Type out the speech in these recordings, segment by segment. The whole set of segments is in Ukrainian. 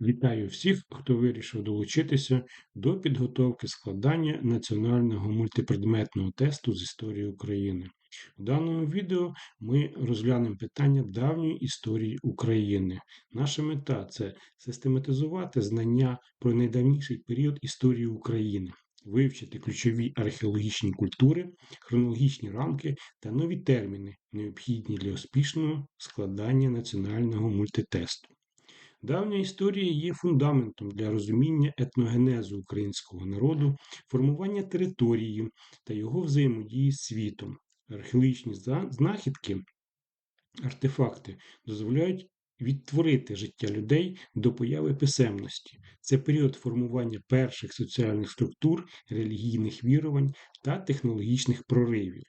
Вітаю всіх, хто вирішив долучитися до підготовки складання національного мультипредметного тесту з історії України. У даному відео ми розглянемо питання давньої історії України. Наша мета це систематизувати знання про найдавніший період історії України, вивчити ключові археологічні культури, хронологічні рамки та нові терміни, необхідні для успішного складання національного мультитесту. Давня історія є фундаментом для розуміння етногенезу українського народу, формування території та його взаємодії з світом. Археологічні знахідки, артефакти дозволяють відтворити життя людей до появи писемності. Це період формування перших соціальних структур, релігійних вірувань та технологічних проривів.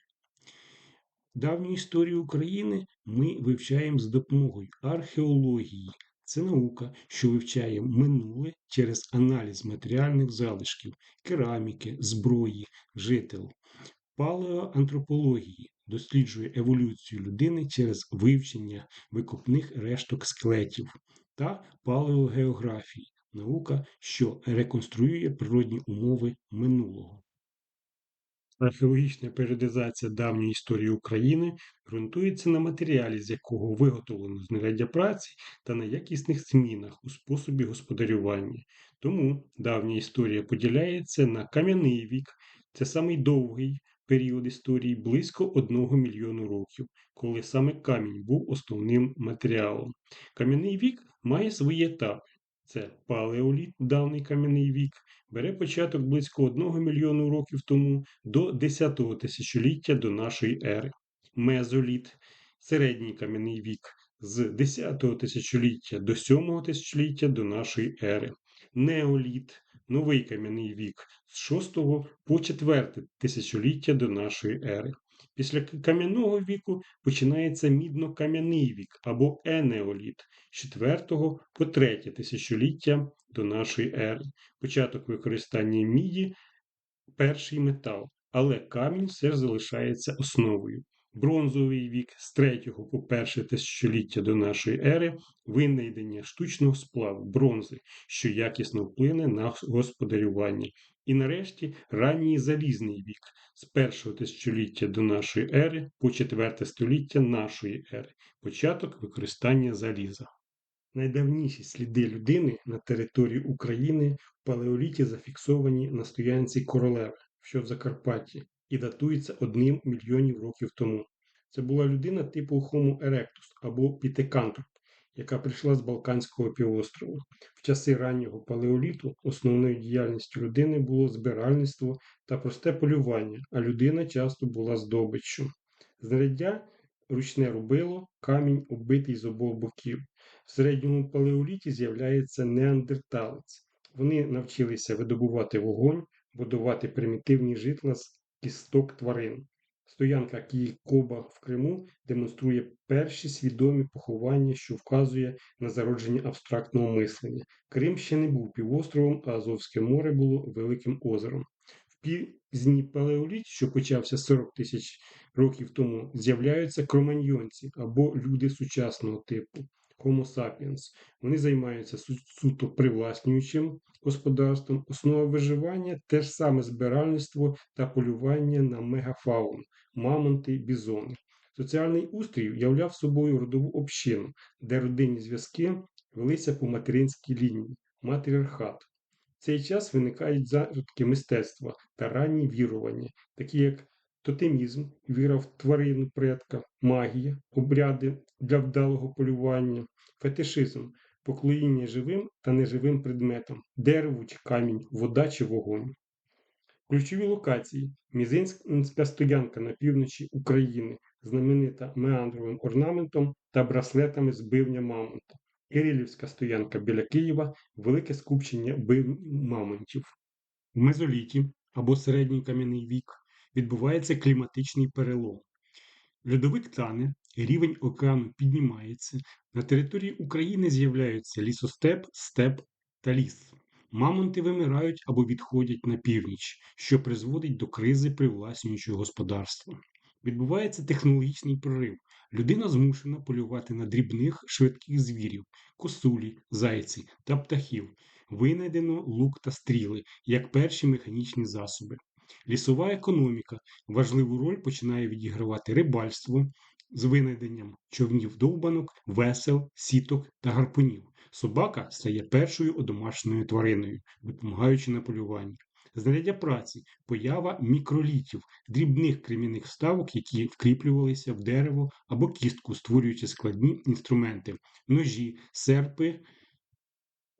Давню історію України ми вивчаємо з допомогою археології, це наука, що вивчає минуле через аналіз матеріальних залишків, кераміки, зброї, жител, палеоантропології досліджує еволюцію людини через вивчення викопних решток скелетів та палеогеографії наука, що реконструює природні умови минулого. Археологічна періодизація давньої історії України ґрунтується на матеріалі, з якого виготовлено знаряддя праці та на якісних змінах у способі господарювання. Тому давня історія поділяється на кам'яний вік, це самий довгий період історії близько одного мільйону років, коли саме камінь був основним матеріалом. Кам'яний вік має свої етапи. Це палеоліт, давний кам'яний вік, бере початок близько 1 мільйону років тому до 10-го тисячоліття до нашої ери. Мезоліт, середній кам'яний вік з 10-го тисячоліття до 7-го тисячоліття до нашої ери. Неоліт, новий кам'яний вік з 6 по 4 тисячоліття до нашої ери. Після кам'яного віку починається мідно-кам'яний вік або енеоліт з 4 по 3 тисячоліття до нашої ери. Початок використання міді перший метал, але камінь все ж залишається основою. Бронзовий вік з 3 по 1 тисячоліття до нашої ери винайдення штучного сплаву бронзи, що якісно вплине на господарювання. І нарешті ранній залізний вік з першого тисячоліття до нашої ери по четверте століття нашої ери, початок використання заліза. Найдавніші сліди людини на території України в палеоліті зафіксовані на стоянці королеви, що в Закарпатті, і датуються одним мільйонів років тому. Це була людина типу Homo erectus або Пітекантроп, яка прийшла з Балканського півострову. В часи раннього палеоліту основною діяльністю людини було збиральництво та просте полювання, а людина часто була здобиччю. Знаряддя ручне рубило, камінь оббитий з обох боків. В середньому палеоліті з'являється неандерталець. Вони навчилися видобувати вогонь, будувати примітивні житла з кісток тварин. Стоянка Київ-Коба в Криму демонструє перші свідомі поховання, що вказує на зародження абстрактного мислення. Крим ще не був півостровом, а Азовське море було великим озером. В пізній палеоліт, що почався 40 тисяч років тому, з'являються кроманьйонці або люди сучасного типу. Homo sapiens. Вони займаються суто привласнюючим господарством. Основа виживання те ж саме збиральництво та полювання на мегафаун, мамонти, бізони. Соціальний устрій являв собою родову общину, де родинні зв'язки велися по материнській лінії, матріархат. В цей час виникають зародки мистецтва та ранні вірування, такі як тотемізм, віра в тварину предка, магія, обряди для вдалого полювання, фетишизм, поклоніння живим та неживим предметам, дерево чи камінь, вода чи вогонь. Ключові локації Мізинська стоянка на півночі України, знаменита меандровим орнаментом та браслетами з бивня мамонта, Кирилівська стоянка біля Києва, велике скупчення бив мамонтів. В мезоліті або середній кам'яний вік відбувається кліматичний перелом. Льодовик тане, рівень океану піднімається, на території України з'являються лісостеп, степ та ліс. Мамонти вимирають або відходять на північ, що призводить до кризи привласнюючого господарства. Відбувається технологічний прорив. Людина змушена полювати на дрібних швидких звірів, косулі, зайці та птахів. Винайдено лук та стріли як перші механічні засоби. Лісова економіка важливу роль починає відігравати рибальство з винайденням човнів довбанок, весел, сіток та гарпунів. Собака стає першою одомашненою твариною, допомагаючи на полюванні. Знаряддя праці, поява мікролітів, дрібних кремінних вставок, які вкріплювалися в дерево або кістку, створюючи складні інструменти, ножі, серпи.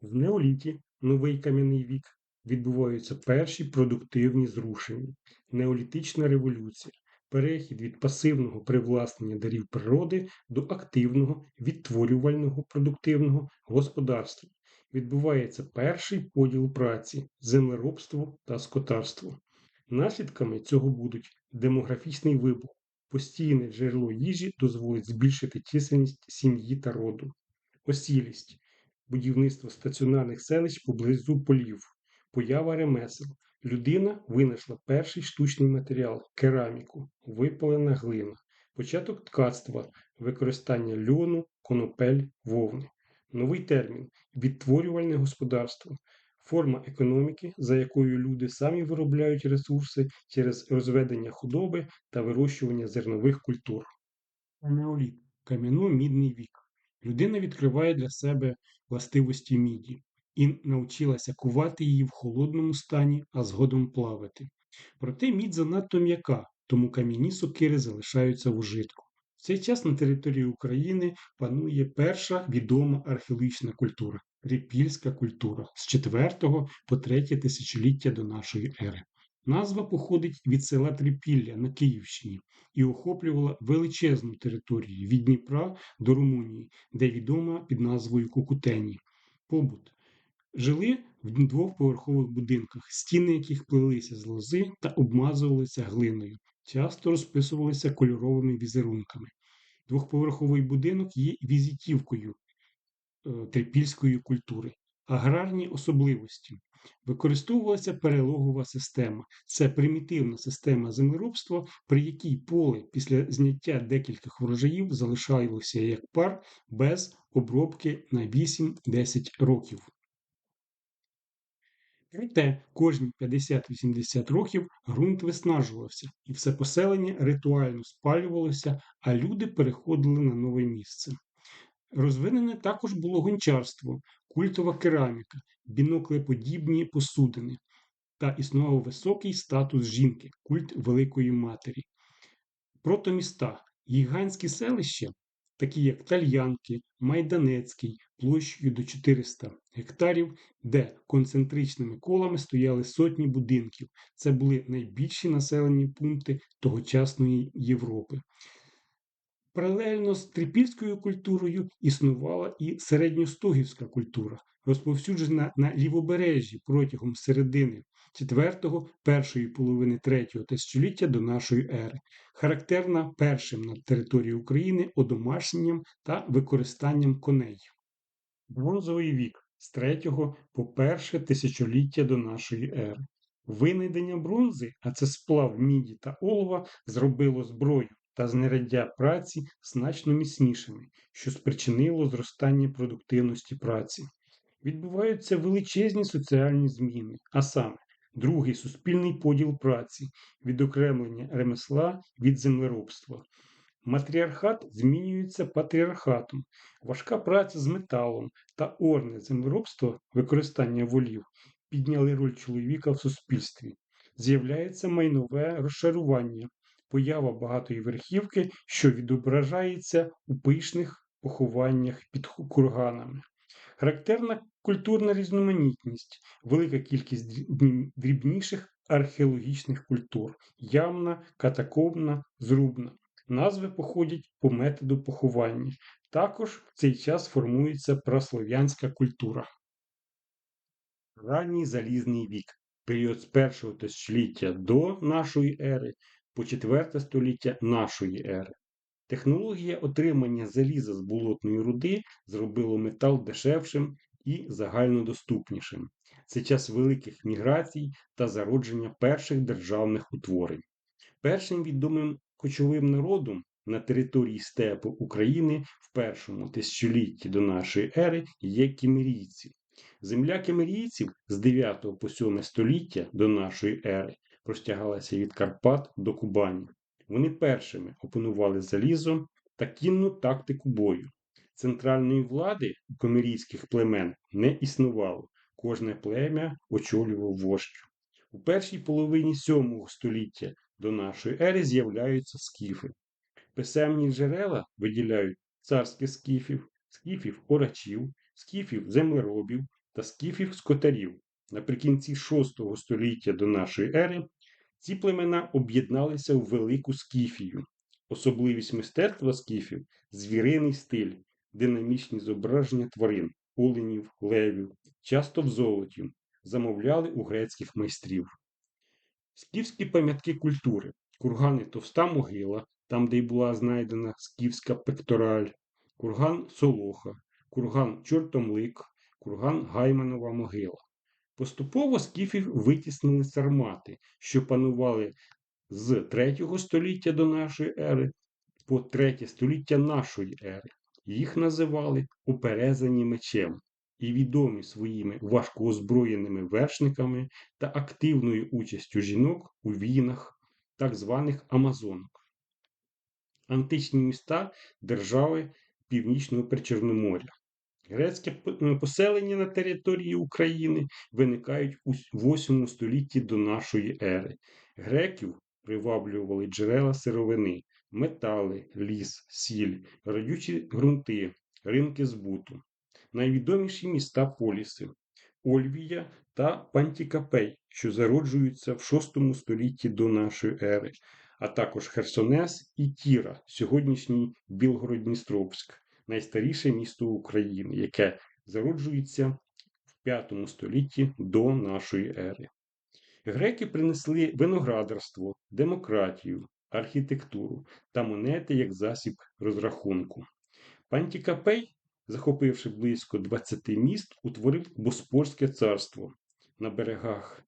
В неоліті, новий кам'яний вік, відбуваються перші продуктивні зрушення, неолітична революція, перехід від пасивного привласнення дарів природи до активного відтворювального продуктивного господарства. Відбувається перший поділ праці, землеробство та скотарство. Наслідками цього будуть демографічний вибух. Постійне джерело їжі дозволить збільшити чисельність сім'ї та роду, осілість, будівництво стаціонарних селищ поблизу полів, поява ремесел. Людина винайшла перший штучний матеріал кераміку, випалена глина, початок ткацтва, використання льону, конопель, вовни. Новий термін відтворювальне господарство, форма економіки, за якою люди самі виробляють ресурси через розведення худоби та вирощування зернових культур. Неоліт кам'яно-мідний вік. Людина відкриває для себе властивості міді і навчилася кувати її в холодному стані, а згодом плавати. Проте мідь занадто м'яка, тому кам'яні сокири залишаються в ужитку. В цей час на території України панує перша відома археологічна культура трипільська культура з 4 по 3 тисячоліття до нашої ери. Назва походить від села Трипілля на Київщині і охоплювала величезну територію від Дніпра до Румунії, де відома під назвою Кукутені. Побут. Жили в двохповерхових будинках, стіни яких плелися з лози та обмазувалися глиною, часто розписувалися кольоровими візерунками. Двохповерховий будинок є візитівкою е, трипільської культури. Аграрні особливості. Використовувалася перелогова система. Це примітивна система землеробства, при якій поле після зняття декількох врожаїв залишалося як пар без обробки на 8-10 років. Проте кожні 50-80 років ґрунт виснажувався, і все поселення ритуально спалювалося, а люди переходили на нове місце. Розвинене також було гончарство, культова кераміка, біноклеподібні посудини та існував високий статус жінки, культ Великої Матері. Протоміста, гігантські селища, такі як Тальянки, Майданецький, площею до 400 гектарів, де концентричними колами стояли сотні будинків. Це були найбільші населені пункти тогочасної Європи. Паралельно з трипільською культурою існувала і середньостогівська культура, розповсюджена на лівобережжі протягом середини 4-го, першої половини 3-го тисячоліття до нашої ери, характерна першим на території України одомашненням та використанням коней. Бронзовий вік з 3 по перше тисячоліття до нашої ери. Винайдення бронзи, а це сплав міді та олова, зробило зброю та знаряддя праці значно міцнішими, що спричинило зростання продуктивності праці. Відбуваються величезні соціальні зміни, а саме другий суспільний поділ праці, відокремлення ремесла від землеробства. Матріархат змінюється патріархатом, важка праця з металом та орне землеробство використання волів підняли роль чоловіка в суспільстві. З'являється майнове розшарування, поява багатої верхівки, що відображається у пишних похованнях під курганами. Характерна культурна різноманітність, велика кількість дрібніших археологічних культур ямна, катакомна, зрубна. Назви походять по методу поховання. Також в цей час формується праслов'янська культура. Ранній залізний вік період з першого тисячоліття до нашої ери по четверте століття нашої ери. Технологія отримання заліза з болотної руди зробило метал дешевшим і загальнодоступнішим. Це час великих міграцій та зародження перших державних утворень. Першим відомим кочовим народом на території степу України в першому тисячолітті до нашої ери є кімерійці. Земля кемерійців з 9 по 7 століття до нашої ери простягалася від Карпат до Кубані. Вони першими опанували залізо та кінну тактику бою. Центральної влади у комерійських племен не існувало. Кожне плем'я очолював вождь. У першій половині 7 століття до нашої ери з'являються скіфи. Писемні джерела виділяють царських скіфів, скіфів орачів, скіфів землеробів та скіфів скотарів. Наприкінці 6 століття до нашої ери ці племена об'єдналися в велику скіфію. Особливість мистецтва скіфів звіриний стиль, динамічні зображення тварин, оленів, левів, часто в золоті, замовляли у грецьких майстрів. Скіфські пам'ятки культури, кургани Товста могила, там, де й була знайдена скіфська пектораль, курган Солоха, курган Чортомлик, курган Гайманова могила. Поступово скіфів витіснили сармати, що панували з 3 століття до нашої ери по 3 століття нашої ери. Їх називали уперезані мечем і відомі своїми важкоозброєними вершниками та активною участю жінок у війнах так званих Амазонок. Античні міста держави Північного Причорноморя. Грецьке поселення на території України виникають у 8 столітті до нашої ери. Греків приваблювали джерела сировини, метали, ліс, сіль, родючі ґрунти, ринки збуту. Найвідоміші міста поліси Ольвія та Пантікапей, що зароджуються в 6 столітті до нашої ери, а також Херсонес і Тіра, сьогоднішній Білгород-Дністровськ, найстаріше місто України, яке зароджується в 5 столітті до нашої ери. Греки принесли виноградарство, демократію, архітектуру та монети як засіб розрахунку. Пантікапей, захопивши близько 20 міст, утворив Боспорське царство на берегах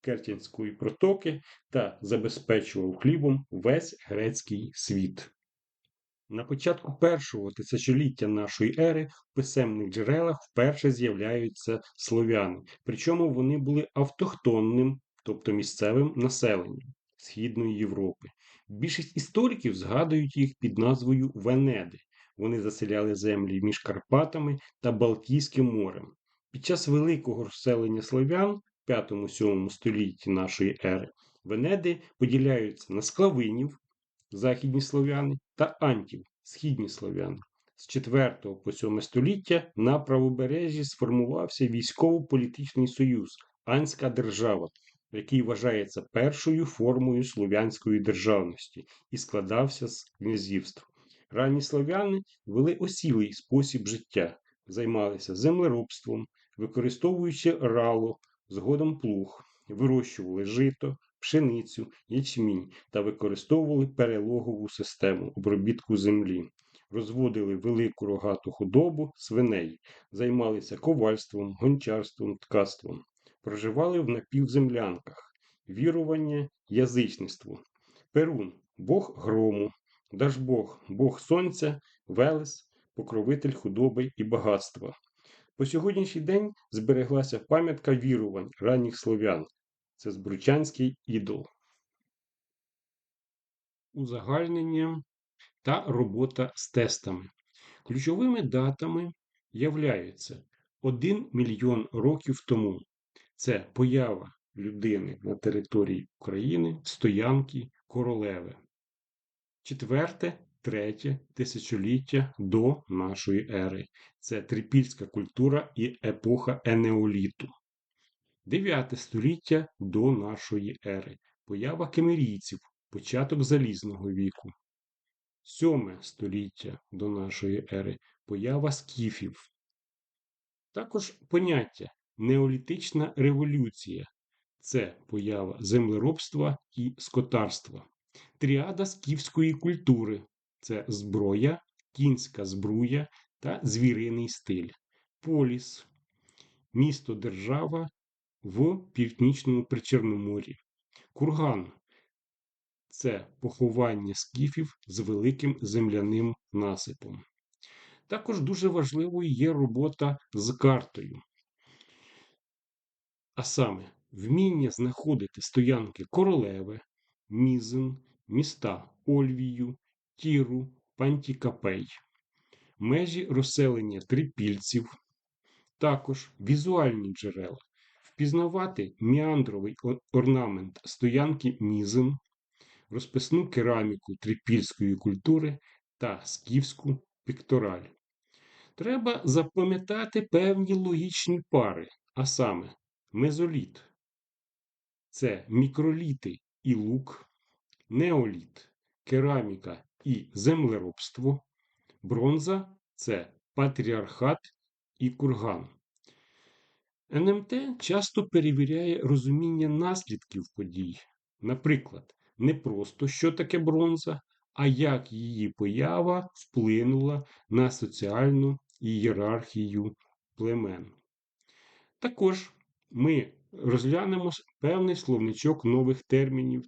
Керченської протоки та забезпечував хлібом весь грецький світ. На початку першого тисячоліття нашої ери в писемних джерелах вперше з'являються слов'яни, причому вони були автохтонним, тобто місцевим населенням Східної Європи. Більшість істориків згадують їх під назвою Венеди. Вони заселяли землі між Карпатами та Балтійським морем. Під час великого розселення слов'ян в 5-7 столітті нашої ери Венеди поділяються на склавинів, західні слов'яни та антів, східні слов'яни. З 4 по 7 століття на правобережжі сформувався військово-політичний союз Анська держава, який вважається першою формою слов'янської державності і складався з князівств. Ранні слов'яни вели осілий спосіб життя, займалися землеробством, використовуючи рало, згодом плуг, вирощували жито, пшеницю, ячмінь та використовували перелогову систему обробітку землі, розводили велику рогату худобу свиней, займалися ковальством, гончарством, ткацтвом, проживали в напівземлянках, вірування, язичництво, перун, бог грому, Дажбог, Бог Сонця, Велес, покровитель худоби і багатства. По сьогоднішній день збереглася пам'ятка вірувань ранніх слов'ян. Це Збручанський ідол. Узагальнення та робота з тестами. Ключовими датами являються 1 мільйон років тому. Це поява людини на території України, стоянки королеви четверте, третє тисячоліття до нашої ери. Це трипільська культура і епоха енеоліту. Дев'яте століття до нашої ери. Поява кемерійців, початок залізного віку. Сьоме століття до нашої ери. Поява скіфів. Також поняття неолітична революція. Це поява землеробства і скотарства. Тріада скіфської культури це зброя, кінська збруя та звіриний стиль. Поліс місто держава в Північному Причорномор'ї. Курган це поховання скіфів з великим земляним насипом. Також дуже важливою є робота з картою. А саме, вміння знаходити стоянки королеви, мізин, міста Ольвію, Тіру, Пантікапей, межі розселення трипільців, також візуальні джерела, впізнавати міандровий орнамент стоянки мізин, розписну кераміку трипільської культури та скіфську піктораль. Треба запам'ятати певні логічні пари, а саме мезоліт це мікроліти і лук, неоліт, кераміка і землеробство, бронза це патріархат і курган. НМТ часто перевіряє розуміння наслідків подій. Наприклад, не просто що таке бронза, а як її поява вплинула на соціальну ієрархію племен. Також ми розглянемо певний словничок нових термінів,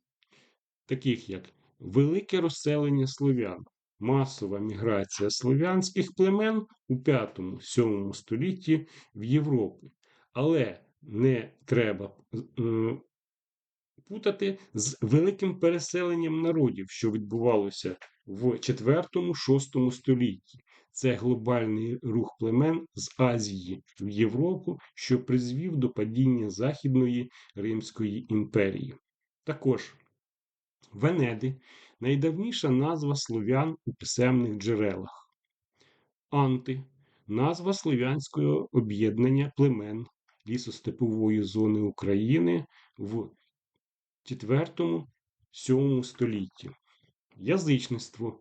таких як велике розселення слов'ян, масова міграція слов'янських племен у 5-7 столітті в Європі. Але не треба е, путати з великим переселенням народів, що відбувалося в 4-6 столітті. Це глобальний рух племен з Азії в Європу, що призвів до падіння Західної Римської імперії. Також Венеди найдавніша назва слов'ян у писемних джерелах. Анти назва слов'янського об'єднання племен лісостепової зони України в 4-7 столітті. Язичництво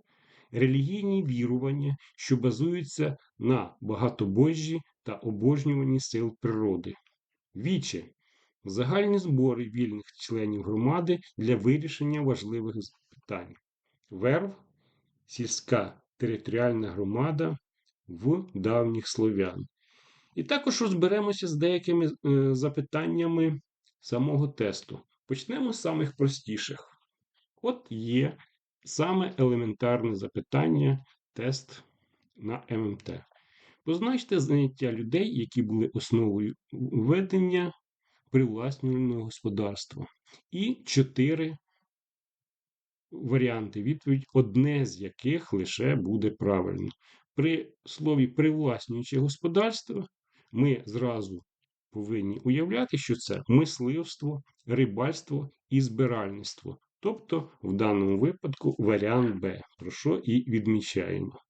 релігійні вірування, що базуються на багатобожжі та обожнюванні сил природи. Віче загальні збори вільних членів громади для вирішення важливих питань. Верв сільська територіальна громада в давніх слов'ян. І також розберемося з деякими е, запитаннями самого тесту. Почнемо з самих простіших. От є саме елементарне запитання, тест на ММТ. Позначте заняття людей, які були основою ведення привласнювального господарства. І чотири варіанти відповідь, одне з яких лише буде правильно. При слові привласнююче господарство ми зразу повинні уявляти, що це мисливство, рибальство і збиральництво. Тобто, в даному випадку варіант Б, про що і відмічаємо.